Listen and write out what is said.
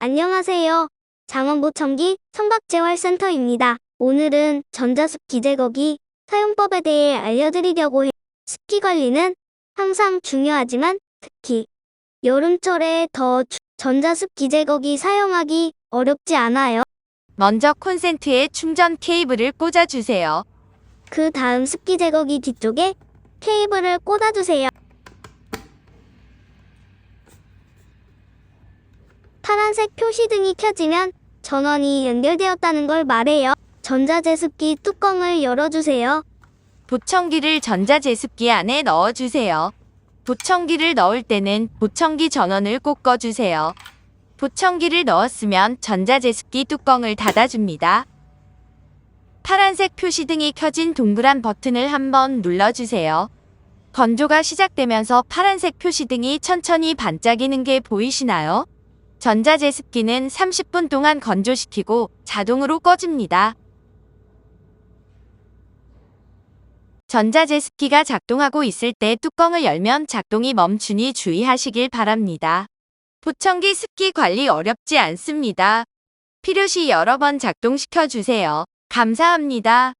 안녕하세요. 장원보청기 청각재활센터입니다. 오늘은 전자습 기 제거기 사용법에 대해 알려드리려고 해요. 습기 관리는 항상 중요하지만 특히 여름철에 더 주- 전자습 기 제거기 사용하기 어렵지 않아요. 먼저 콘센트에 충전 케이블을 꽂아주세요. 그 다음 습기 제거기 뒤쪽에 케이블을 꽂아주세요. 파란색 표시등이 켜지면 전원이 연결되었다는 걸 말해요. 전자제습기 뚜껑을 열어주세요. 보청기를 전자제습기 안에 넣어주세요. 보청기를 넣을 때는 보청기 전원을 꼭 꺼주세요. 보청기를 넣었으면 전자제습기 뚜껑을 닫아줍니다. 파란색 표시등이 켜진 동그란 버튼을 한번 눌러주세요. 건조가 시작되면서 파란색 표시등이 천천히 반짝이는 게 보이시나요? 전자제습기는 30분 동안 건조시키고 자동으로 꺼집니다. 전자제습기가 작동하고 있을 때 뚜껑을 열면 작동이 멈추니 주의하시길 바랍니다. 보청기 습기 관리 어렵지 않습니다. 필요시 여러 번 작동시켜 주세요. 감사합니다.